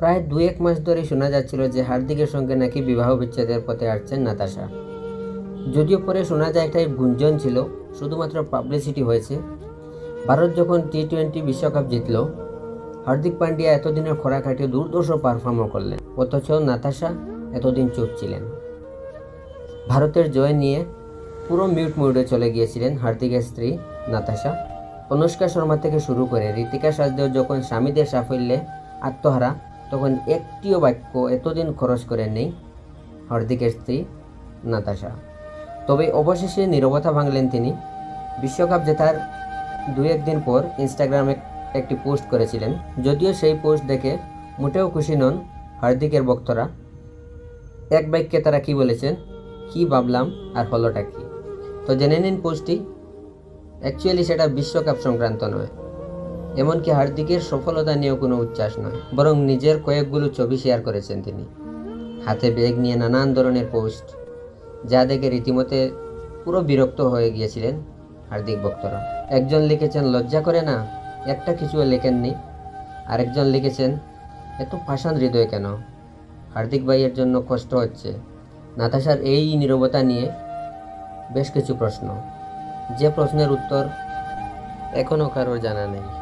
প্রায় দু এক মাস ধরে শোনা যাচ্ছিল যে হার্দিকের সঙ্গে নাকি বিবাহ বিচ্ছেদের পথে আসছেন নাতাশা। যদিও পরে শোনা যায় একটাই গুঞ্জন ছিল, শুধুমাত্র পাবলিসিটি হয়েছে। ভারত যখন টি টোয়েন্টি বিশ্বকাপ জিতল, হার্দিক পান্ডিয়া এতদিনের খরা কাটিয়ে দুর্দর্শ পারফর্মও করলেন, অথচ নাতাশা এতদিন চুপ ছিলেন। ভারতের জয় নিয়ে পুরো মিউট মুডে চলে গিয়েছিলেন হার্দিকের স্ত্রী নাতাশা। অনুষ্কা শর্মা থেকে শুরু করে ঋতিকা সাজদেও যখন স্বামীদের সাফল্যে আত্মহারা তখন একটিও বাক্য এতদিন খরচ করে নেই, হার্দিকের স্ত্রী নাতাশা। তবে অবশেষে নীরবতা ভাঙলেন তিনি। বিশ্বকাপ জেতার দু একদিন পর ইনস্টাগ্রামে একটি পোস্ট করেছিলেন। যদিও সেই পোস্ট দেখে মোটেও খুশি নন হার্দিকের বক্তরা। এক বাক্যে তারা কি বলেছেন, কি ভাবলাম আর হলোটা কি? তো জেনে নিন পোস্টটি। অ্যাকচুয়ালি সেটা বিশ্বকাপ সংক্রান্ত নয়। এমনকি হার্দিকের সফলতা নিয়েও কোনো উচ্ছ্বাস নয়, বরং নিজের কয়েকগুলো ছবি শেয়ার করেছেন তিনি। হাতে ব্যাগ নিয়ে নানান ধরনের পোস্ট, যা দেখে রীতিমতে পুরো বিরক্ত হয়ে গিয়েছিলেন হার্দিক ভক্তরা। একজন লিখেছেন, লজ্জা করে না, একটা কিছুও লেখেননি। আরেকজন লিখেছেন, এত পাষাণ হৃদয় কেন? হার্দিক ভাইয়ের জন্য কষ্ট হচ্ছে। নাতাশার এই নীরবতা নিয়ে বেশ কিছু প্রশ্ন। যে প্রশ্নের উত্তর এখনও কারোর জানা নেই।